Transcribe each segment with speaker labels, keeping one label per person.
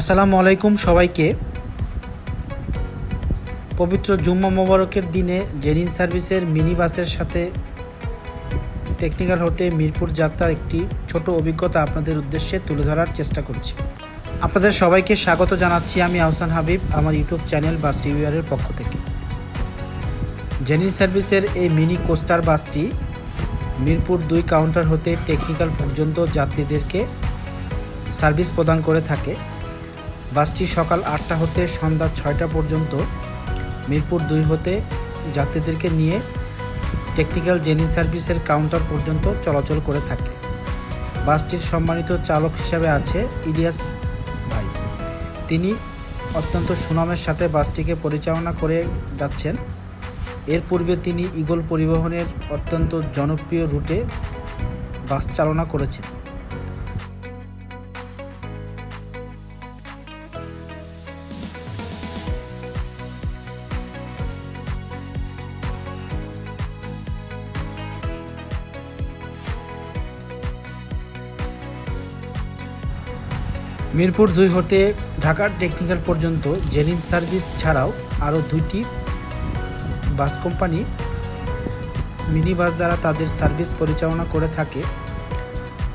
Speaker 1: আসসালামু আলাইকুম সবাইকে। পবিত্র জুম্মা মোবারকের দিনে জেনিন সার্ভিসের মিনি বাসের সাথে টেকনিক্যাল হতে মিরপুর যাত্রার একটি ছোট অভিজ্ঞতা আপনাদের উদ্দেশ্যে তুলে ধরার চেষ্টা করছি। আপনাদের সবাইকে স্বাগত জানাচ্ছি আমি আহসান হাবিব, আমার ইউটিউব চ্যানেল বাস রিভিউয়ারের পক্ষ থেকে। জেনিন সার্ভিসের এই মিনি কোস্টার বাসটি মিরপুর দুই কাউন্টার হতে টেকনিক্যাল পর্যন্ত যাত্রীদেরকে সার্ভিস প্রদান করে থাকে। বাসটি সকাল আটটা হতে সন্ধ্যা ছয়টা পর্যন্ত মিরপুর দুই হতে যাত্রীদেরকে নিয়ে টেকনিক্যাল জেনি সার্ভিসের কাউন্টার পর্যন্ত চলাচল করে থাকে। বাসটির সম্মানিত চালক হিসাবে আছে ইলিয়াস ভাই। তিনি অত্যন্ত সুনামের সাথে বাসটিকে পরিচালনা করে যাচ্ছেন। এর পূর্বে তিনি ইগল পরিবহনের অত্যন্ত জনপ্রিয় রুটে বাস চালনা করেছেন। মিরপুর দুই হতে ঢাকার টেকনিক্যাল পর্যন্ত জেনিন সার্ভিস ছাড়াও আরও দুইটি বাস কোম্পানি মিনি বাস দ্বারা তাদের সার্ভিস পরিচালনা করে থাকে।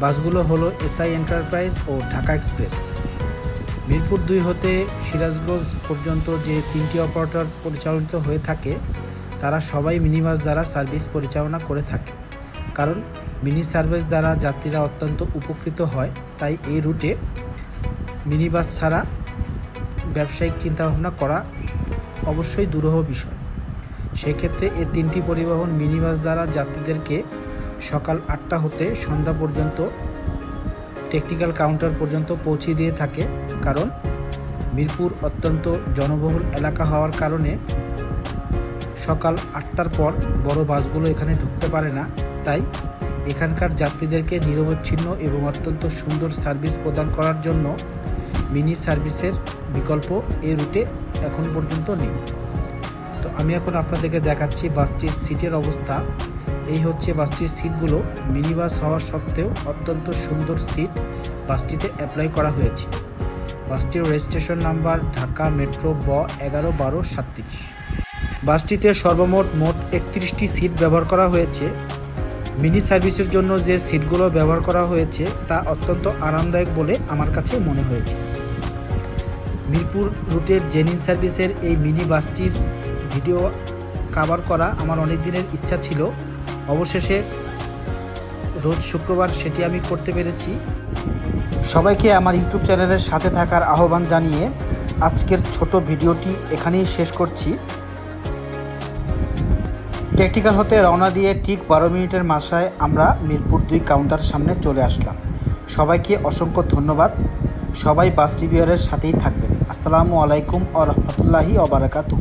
Speaker 1: বাসগুলো হলো এসআই এন্টারপ্রাইজ ও ঢাকা এক্সপ্রেস মিরপুর দুই হতে সিরাজগঞ্জ পর্যন্ত যে তিনটি অপারেটর পরিচালিত হয়ে থাকে, তারা সবাই মিনি বাস দ্বারা সার্ভিস পরিচালনা করে থাকে। কারণ মিনি সার্ভিস দ্বারা যাত্রীরা অত্যন্ত উপকৃত হয়, তাই এই রুটে মিনি বাস ছাড়া ব্যবসায়িক চিন্তাভাবনা করা অবশ্যই দুরূহ বিষয়। সেক্ষেত্রে এই তিনটি পরিবহন মিনি বাস দ্বারা যাত্রীদেরকে সকাল আটটা হতে সন্ধ্যা পর্যন্ত টেকনিক্যাল কাউন্টার পর্যন্ত পৌঁছে দিয়ে থাকে। কারণ মিরপুর অত্যন্ত জনবহুল এলাকা হওয়ার কারণে সকাল আটটার পর বড় বাসগুলো এখানে ঢুকতে পারে না। তাই এখানকার যাত্রীদেরকে নিরবচ্ছিন্ন এবং অত্যন্ত সুন্দর সার্ভিস প্রদান করার জন্য মিনি সার্ভিসের বিকল্প এই রুটে এখন পর্যন্ত নেই। তো আমি এখন আপনাদেরকে দেখাচ্ছি বাসটির সিটের অবস্থা। এই হচ্ছে বাসটির সিটগুলো। মিনি বাস হওয়া সত্ত্বেও অত্যন্ত সুন্দর সিট বাসটিতে অ্যাপ্লাই করা হয়েছে। বাসটির রেজিস্ট্রেশন নাম্বার ঢাকা মেট্রো ব এগারো বারো সাতত্রিশ। বাসটিতে সর্বমোট মোট একত্রিশটি সিট ব্যবহার করা হয়েছে। মিনি সার্ভিসের জন্য যে সিটগুলো ব্যবহার করা হয়েছে, তা অত্যন্ত আরামদায়ক বলে আমার কাছে মনে হয়েছে। মিরপুর রুটের জেনিন সার্ভিসের এই মিনি বাসটির ভিডিও কাভার করা আমার অনেক দিনের ইচ্ছা ছিল। অবশেষে রোজ শুক্রবার সেটি আমি করতে পেরেছি। সবাইকে আমার ইউটিউব চ্যানেলের সাথে থাকার আহ্বান জানিয়ে আজকের ছোট ভিডিওটি এখানেই শেষ করছি। টেকনিক্যাল হতে রওনা দিয়ে ঠিক বারো মিনিটের মাসায় আমরা মিরপুর দুই কাউন্টার সামনে চলে আসলাম। সবাইকে অসংখ্য ধন্যবাদ। সবাই বাস টিভিআরের সাথেই থাকবেন। আসসালামু আলাইকুম আ রহমতুল্লাহি অবরাকাতু